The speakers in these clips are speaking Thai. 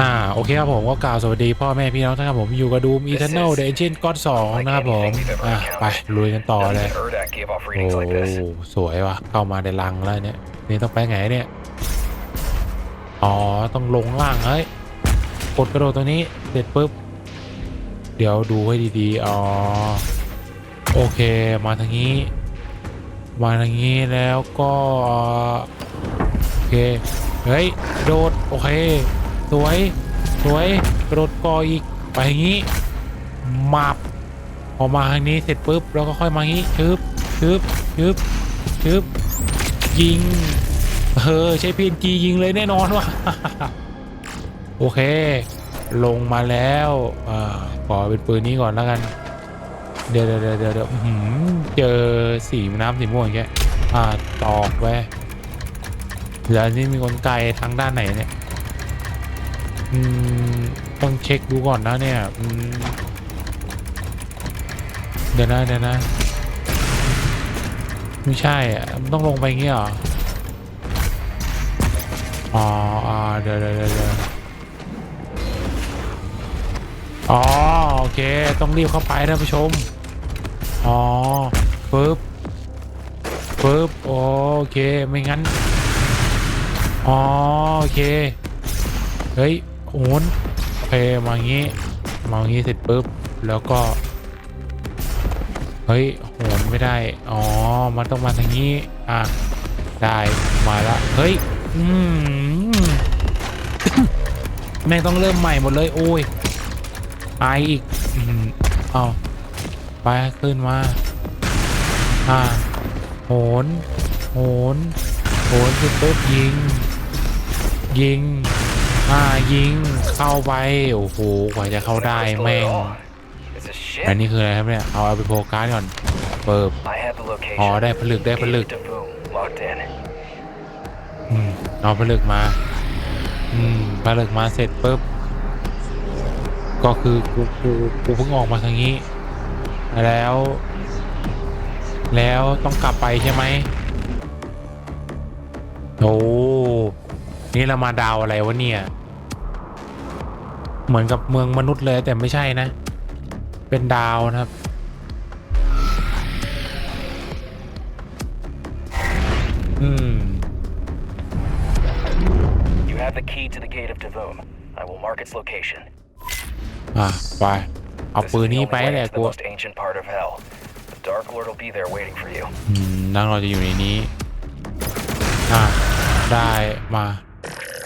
อ่าโอเคครับผมก็กล่าวสวัสดีพ่อแม่พี่น้องท่านครับผมอยู่กับดูมอีเทอร์เนลเดนจินก้อนสองนะครับผมอะไปลุยกันต่อเลย Urdak gave off โอ้ readings like this. สวยว่ะเข้ามาในรังแล้วเนี่ยนี่ต้องไปไงเนี่ยอ๋อต้องลงล่างเฮ้ยกดกระโดดตัวนี้เสร็จปุ๊บเดี๋ยวดูให้ดีๆอ๋อโอเคมาทางนี้ มาทางนี้แล้วก็โอเคเฮ้ยกระโดดโอเค สวยสวยกระโดดกออีกไปอย่างนี้มับพอมาทางนี้เสร็จปุ๊บเราก็ค่อยมาอย่างนี้ชึบชึบชึบชึบยิงเออใช้พีนจียิงเลยแน่นอนว่ะโอเค ลงมาแล้วอ่าขอเป็นปืนนี้ก่อนแล้วกันเดี๋ยวเดี๋ยวเดี๋ยวเดี๋ยวเจอสีน้ำสีม่วงอย่อ่าตอกไว้แล้วนี่มีกลไกทางด้านไหนเนี่ย ต้องเช็คดูก่อนนะเนี่ยเดี๋ยวนะเดี๋ยวนะ ไม่ใช่อะมันต้องลงไปงี้เหรอ อ๋อเดี๋ยวเดี๋ยวเดี๋ยวอ๋อโอเค ต้องรีบเข้าไปท่านผู้ชม อ๋อปึ๊บปึ๊บโอเค ไม่งั้น อ๋อ โอเค เฮ้ย โอนโอเคมาอย่างงี้มาอย่างงี้เสร็จปุ๊บแล้วก็ เฮ้ยโหนไม่ได้ อ๋อ มันต้องมาทางนี้ อะ ได้มาละเฮ้ย อืมแม่งต้องเริ่มใหม่หมดเลยโอ้ยไออีกอืมเอาไปขึ้นมาอ่าโหนโหนโหนคือปุ๊บยิง ยิง อ่ายิงเข้าไปโอ้โหกว่าจะเข้าได้แม่งอันนี้คืออะไรครับเนี่ยเอาเอาไปโฟกัสก่อนเปิบอ๋อได้ผลึกได้ผลึกอืมเอาผลึกมาอืมผลึกมาเสร็จปุ๊บก็คือกูกูกูเพิ่งออกมาทางนี้ แล้ว แล้วต้องกลับไปใช่ไหมโอ้นี่เรามาดาวอะไรวะเนี่ย เหมือนกับเมืองมนุษย์เลยแต่ไม่ใช่นะ เป็นดาวนะครับ อืม You have the key to the gate of Devum. I will mark its location. อะไป เอา This ปื is น the นี้ only ไป way แหละ into the กู most ancient part of hell. The Dark Lord will be there waiting for you. อืมนั่งเราจะอยู่ในนี้ อะ ได้มา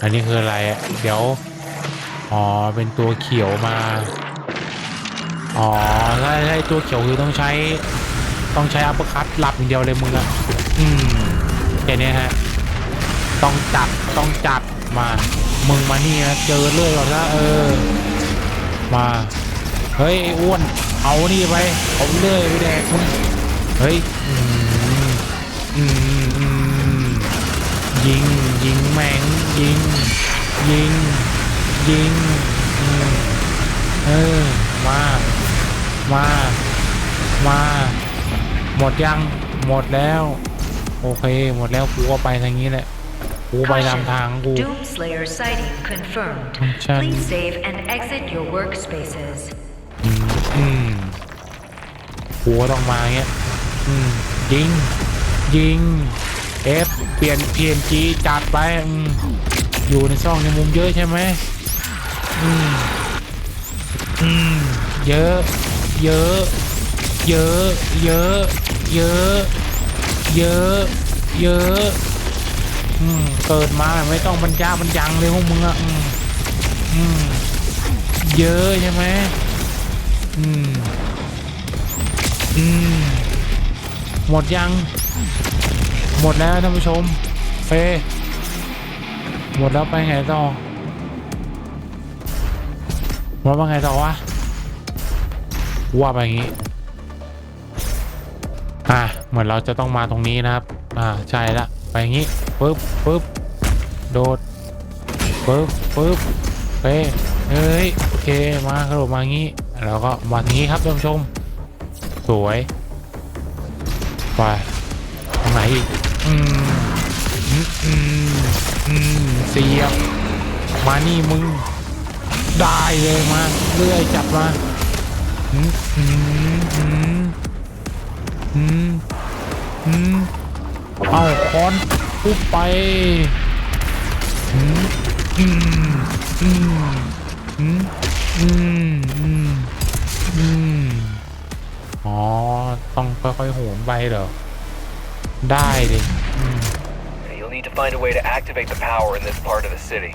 อันนี้คืออะไรอะเดี๋ยว อ๋อ เป็นตัวเขียวมา อ๋อใช่ใช่ตัวเขียวคือต้องใช้ ต้องใช้อัปเปอร์คัตหลับอย่างเดียวเลยมึงอะอืมแค่เนี้ยฮะ ต้องจัดต้องจัดมา มึงมานี่นะเจอเลื่อยก่อนนะเออ มา เฮ้ยไอ้อ้วน เอานี่ไป เอาเลื่อยไปแดกมึง เฮ้ย อืม อืมอืมยิง ยิงแมงยิง ยิง ยิงอืมเออมามามาหมดยังหมดแล้ว โอเค หมดแล้วกูก็ไปทางนี้แหละกูไปตามทางกู Doomslayer sighting confirmed. Chan. Please save and exit your workspaces. อืมอืมกูก็ต้องมาเงี้ยอืมยิงยิงเอฟเปลี่ยนเปลี่ยนจีจัดไปอืมอยู่ในช่องในมุมเยอะใช่ไหม อืมอืมเยอะ เยอะ เยอะ เยอะ เยอะ เยอะ เยอะอืมเกิดมาไม่ต้องบรรยาบรรยังเลยพวกมึงอะอืมอืมเยอะใช่ไหมอืมอืมหมดยัง หมดแล้วท่านผู้ชม เฟ หมดแล้วไปไงต่อ ว่าไงต่อวะว่าไปงี้ อะเหมือนเราจะต้องมาตรงนี้นะครับ อ่าใช่ละไปงี้ปึ๊บปึ๊บโดดปึ๊บปึ๊บเป้เฮ้ยโอเคมากระโดดมางี้แล้วก็มาทางนี้ครับท่านผู้ชม สวยไปทางไหนอีกอืมอืมอืมอืมเสียบมานี่มึง ได้เลยมาเรื่อยจับมาอืมอืมอืมอืมอืมเอาคอนปุ๊บไปอืมอืมอืมอืมอืมอืมอืมอ๋อ ต้องค่อยๆโหนไปเหรอ ได้ดิ You'll need to find a way to activate the power in this part of the city.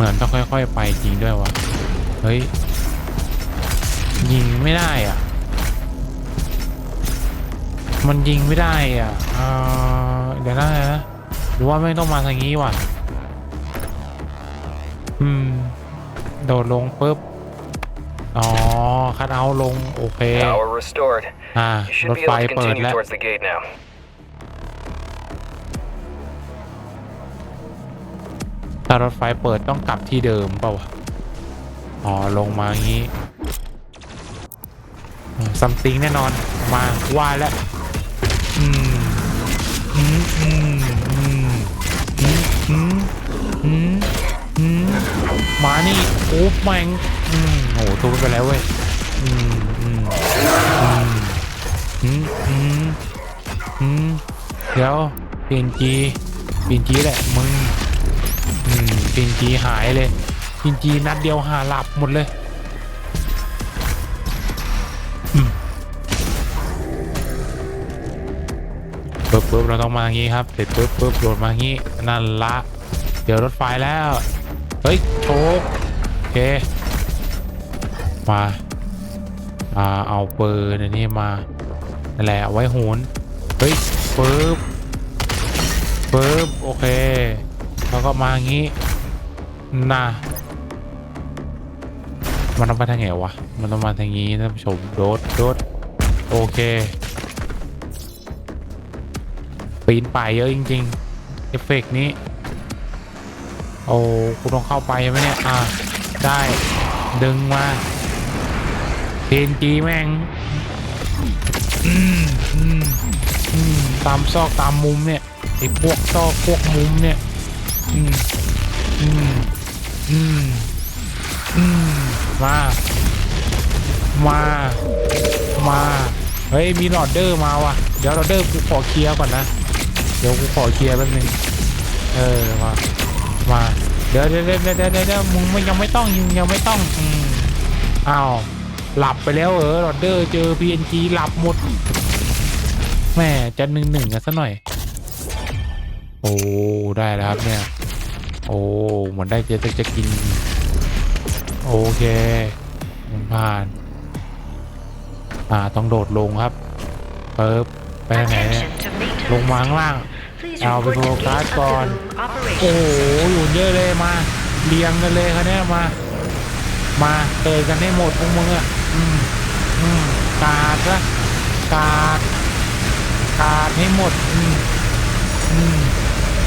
เหมือนต้องค่อย ๆ ไปจริงด้วยวะเฮ้ย ยิงไม่ได้อะ มันยิงไม่ได้อะเอ่อเดี๋ยวนะเดี๋ยวนะหรือว่าไม่ต้องมาทางนี้ว่ะ อืม โดดลงปุ๊บ อ๋อ คัดเอาท์ลง โอเค Power restored. อ่า You ร should ถ be ไฟ able to เปิด continue แล้ว ถ้ารถไฟเปิดต้องกลับที่เดิมเปล่าวะอ๋อ ลงมาอย่างนี้ซัมติงแน่นอน มาว่าแล้วอืมอืมอืมอืมอืมอืมอืมอืมมานี่โอ้แมงอืมโหทุบไปแล้วเว้ยอืมอืมอืมอืมอืมอืมเดี๋ยวเปลี่ยนจีเปลี่ยนจีแหละมึง ปินจีหายเลยปินจีนัดเดียวหาหลับหมดเลยปึ๊บปึ๊บเราต้องมาอย่างงี้ครับเสร็จปึ๊บปึ๊บโดดมาอย่างงี้นั่นละ เดี๋ยวรถไฟแล้ว เฮ้ยโชกโอเค มาอ่าเอาปืนอันนี้มานั่นแหละเอาไว้โหนเฮ้ยปึ๊บปึ๊บโอเคแล้วก็มาอย่างงี้ น่ะมันต้องไปทางไหนวะ มันต้องมาทางนี้ท่านผู้ชมโดดโดดโอเค ปีนป่ายเยอะจริงๆเอฟเฟกต์นี้ โอ้กูต้องเข้าไปใช่ไหมเนี่ย อ่า ได้ ดึงมาเพนจีแม่งตามซอกตามมุมเนี่ยไอ้พวกซอกพวกมุมเนี่ย อืม อืม อืมอืมมา มา มา เฮ้ย มีหลอดเดอร์มาว่ะ เดี๋ยวหลอดเดอร์กูขอเคลียร์ก่อนนะ เดี๋ยวกูขอเคลียร์แป๊บนึง เออ มา มา เดี๋ยวเดี๋ยวเดี๋ยวเดี๋ยวเดี๋ยวมึงไม่ยังไม่ต้องยังยังไม่ต้อง อืมอ้าว หลับไปแล้วเออหลอดเดอร์เจอ PNG หลับหมด แม่จะหนึ่งหนึ่งกันซะหน่อย โอ้ ได้แล้วครับเนี่ย โอ้เหมือนได้เจจะจะกิน โอเคมันผ่าน อ่าต้องโดดลงครับเปิบไปทางไหนเนี่ย Attention to maintenance ลงมาข้างล่าง Please เอาไป report โฟ the กัส gate ก่อน of the room โอ้ operation. โหอยู่เยอะเลยมาเรียงกันเลยคันนี้ยมา มาเตยกันให้หมดพวกมึงอะอืมอืมกาดละกาดกาดให้หมด อืมอืม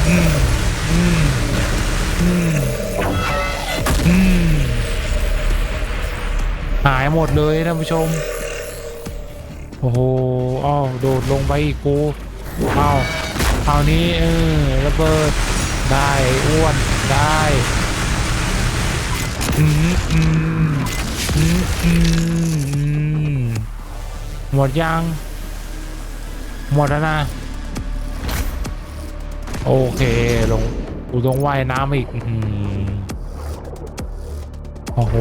อืมอืมอืมอืม หายหมดเลยท่านผู้ชม โอ้โหอ้าวโดดลงไปอีกกูอ้าวคราวนี้เออระเบิดได้อ้วนได้อืมอืมอืมอืมอืมหมดยัง หมดแล้วนะ โอเคลง กูต้องว่ายน้ำอีกโอ้โห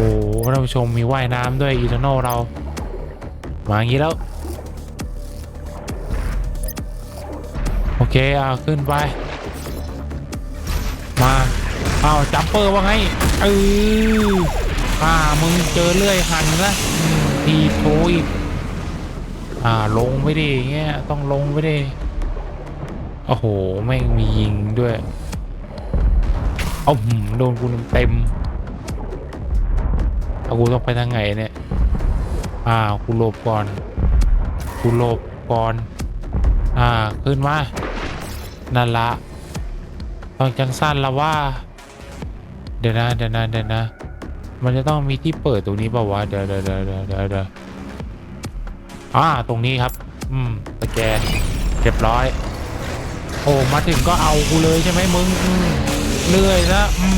ท่านผู้ชมมีว่ายน้ำด้วยอีเทอร์โนเรา มาอย่างนี้แล้ว โอเคอ่าขึ้นไป มาเอาจัมเปอร์ว่าไงเอออ่ามึงเจอเลื่อยหันนะทีโถอีกอ่าลงไปดิอย่างเงี้ยต้องลงไปดิโอ้โหไม่งมียิงด้วย เอาหืมโดนกูเต็มเอากูต้องไปทางไหนเนี่ยอ่ากูหลบก่อนกูหลบก่อนอ่าขึ้นมานั่นละต้องจังสั้นละว่า เดี๋ยวนะเดี๋ยวนะเดี๋ยวนะ มันจะต้องมีที่เปิดตรงนี้ป่าวะเดี๋ยวเดี๋ยวเดี๋ยวเดี๋ยวเดี๋ยวเดี๋ยวอ่าตรงนี้ครับ อืมสแกนเรียบร้อย โอ้มาถึงก็เอากูเลยใช่ไหมมึง เลื่อยนะอื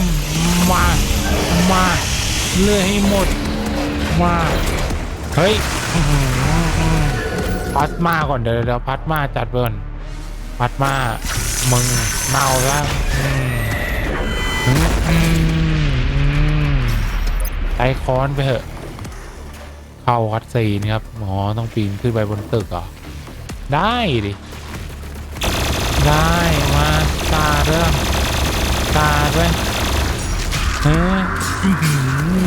มา มาเลื่อยให้หมด มา เฮ้ยพัดมาก่อนเดี๋ยวเดี๋ยวพัดมาจัดเบิร์นพัดมามึงเน่าแล้วอืมอืมอืมอืมใช้ค้อนไปเถอะ เข้าคัดซีนครับอ๋อต้องปีนขึ้นไปบนตึกเหรอ ได้ดิ ได้มาตาเรื่อง ตาด้วยฮ้ยอื้อหื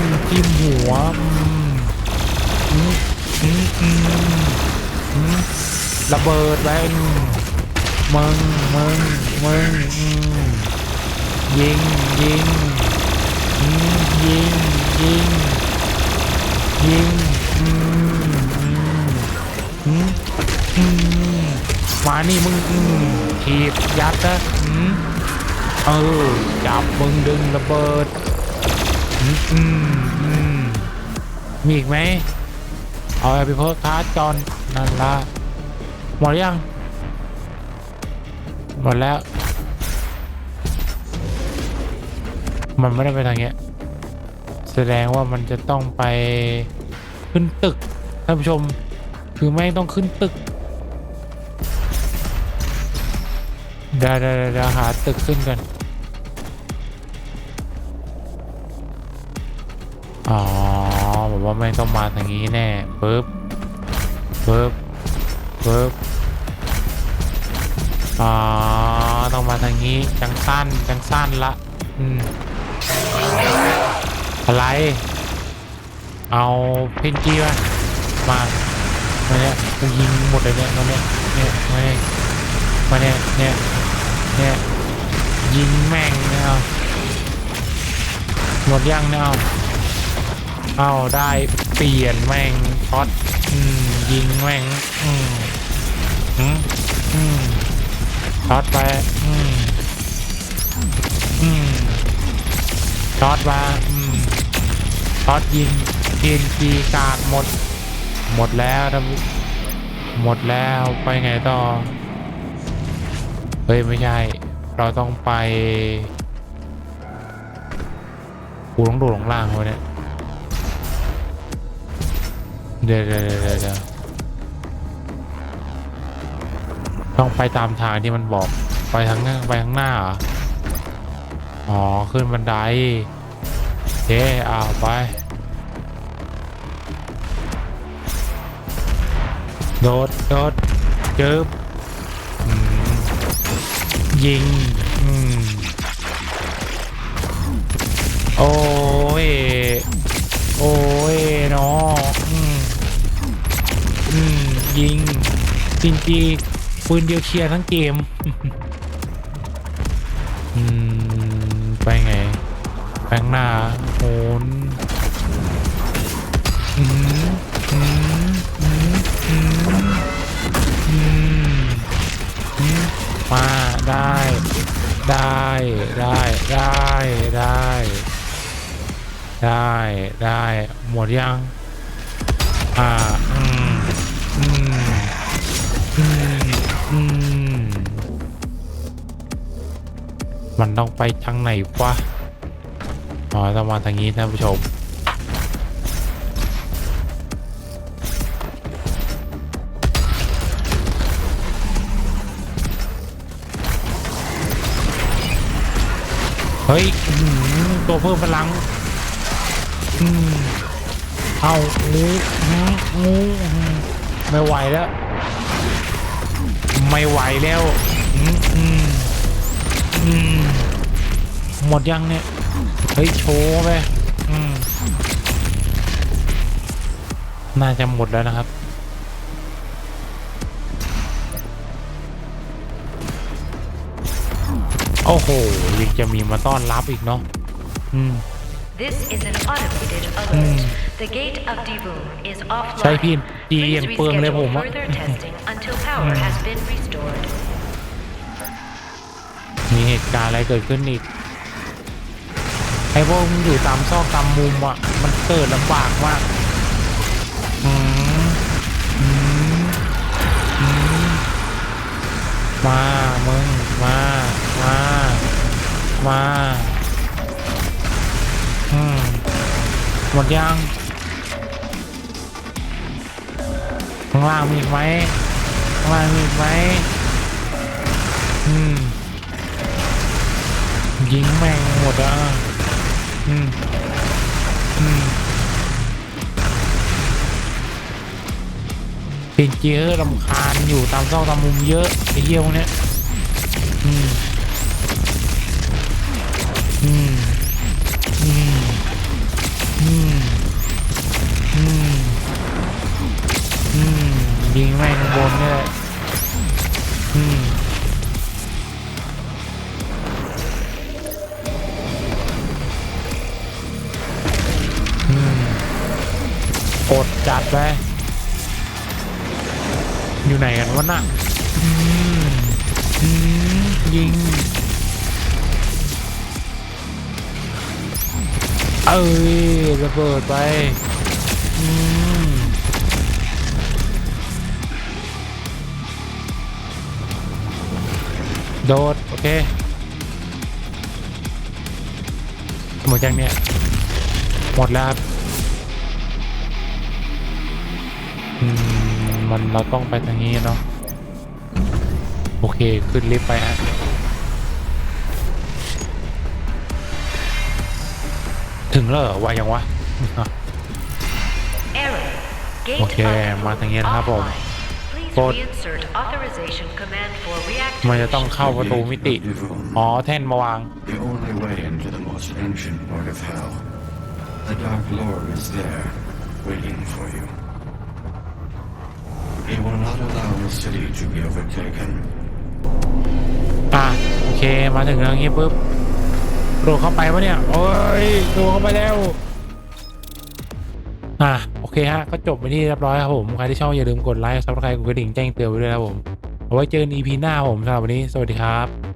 อจิ้มหัวอืมอืมอืมอืมระเบิดไปมึงมึงมึงอืมยิงยิงอืมยิงยิงยิงอืมอืมอืมอืมมานี่มึงอืมถีบยัดนะอืม เออจับมึงดึงระเบิดอืมอืมมีอีกไหมเอาไปเพิ่มคาร์จอนนั่นละหมดยังหมดแล้ว มันไม่ได้ไปทางเงี้ย แสดงว่ามันจะต้องไปขึ้นตึกท่านผู้ชม คือแม่งต้องขึ้นตึกเดี๋ยวเดี๋ยวเดี๋ยวหาตึกขึ้นกัน อ๋อบอกว่าแม่ต้องมาทางนี้แน่ปึ๊บปึ๊บปึ๊บอ๋อต้องมาทางนี้จังสั้นจังสั้นละอืมอะไร เอาเพนจีมามามาเนี่ยกูยิงหมดเลยเนี่ยมาเนี่ยเนี่ยมาเนี่ยมาเนี่ยเนี่ยเนี่ยยิงแม่งเนี่ยเอาหมดยังเนี่ย เอาเอาได้เปลี่ยนแม่งช็อตยิงแม่งช็อตไปช็อตมาช็อตยิงทีนทีกาดหมด หมดแล้วท่านผู้หมดแล้วไปไงต่อ เฮ้ย ไม่ใช่ เราต้องไปกูต้องโดดลงล่างไว้เนี่ย เดี๋ยวเดี๋ยวเดี๋ยวต้องไปตามทางที่มันบอกไปทางหน้าไปข้างหน้าเหรออ๋อ ขึ้นบันไดเคเอาไป โดดโดดเจิบยิง อืม โอ้ย โอ้ จริงจีปืนเดียวเคลียร์ทั้งเกมอืมไปไงแปงหน้าโหนอืมอืมอืมอืมอืมอืมมาได้ ได้ได้ได้ได้ได้ได้หมดยัง อ่า อืม มันต้องไปทางไหนวะอ๋อต้องมาทางนี้ท่านผู้ชม เฮ้ยตัวเพิ่มพลัง อืม เอางูงูไม่ไหวแล้ว ไม่ไหวแล้วหมดยังเนี่ย เฮ้ย โชว์ไปน่าจะหมดแล้วนะครับ โอ้โห ยังจะมีมาต้อนรับอีกเนาะ อืม This is an automated alert. Hmm. The gate of Divoom is ใช้พี่ offline. ดี Please อย่างเปลืองเลยผม reschedule อะ further testing until power has been restored. มีเหตุการณ์อะไรเกิดขึ้นอีกไอ้พวกมึงอยู่ตามซอกตามมุมอะ มันเกิดลำบากมากอืมอืมอืมมา มึง มา มา มา มหมดยังข้างล่างมีอีกไหมข้างล่างมีอีกไหมอืมยิงแม่งหมดอะอืมอืมเป็นเยอะลำคาญอยู่ตามซอกตามมุมเยอะไอ้เยี่ยวเนี้ยอืมอืม ยิงแม่งบนเนี่ยแหละอืมอืมกดจัดไป อยู่ไหนกันวะน่ะอืมอืมยิง เอ้ยระเบิดไป อืม โดด โอเคหมดยังเนี่ย หมดแล้วครับอืมมันเราต้องไปทางนี้เนาะโอเค ขึ้นลิฟต์ไปฮะถึงแล้วเหรอวายังวะ Error. Gate Ok, of Devon mà thằng Nhiên hả bồ? offline. Please Code. reinsert authorization command for มันจะต้อง reactivation. เข้าประตูมิติ อ๋อ แท่นมาวาง The only way into the most ancient part of hell. The Dark Lord is there, waiting for you. He will not allow the city to be overtaken. อะโอเค มาถึงทางนี้ปุ๊บโดดเข้าไปวะเนี่ย โอ้ยโดดเข้าไปแล้ว อะโอเคฮะ ก็จบไปที่เรียบร้อยครับผม ใครที่ชอบอย่าลืมกดไลค์ซับสไครต์กดกระดิ่งแจ้งเตือนไว้ด้วยนะครับผม เอาไว้เจอกัน EP หน้าผมสำหรับวันนี้ สวัสดีครับ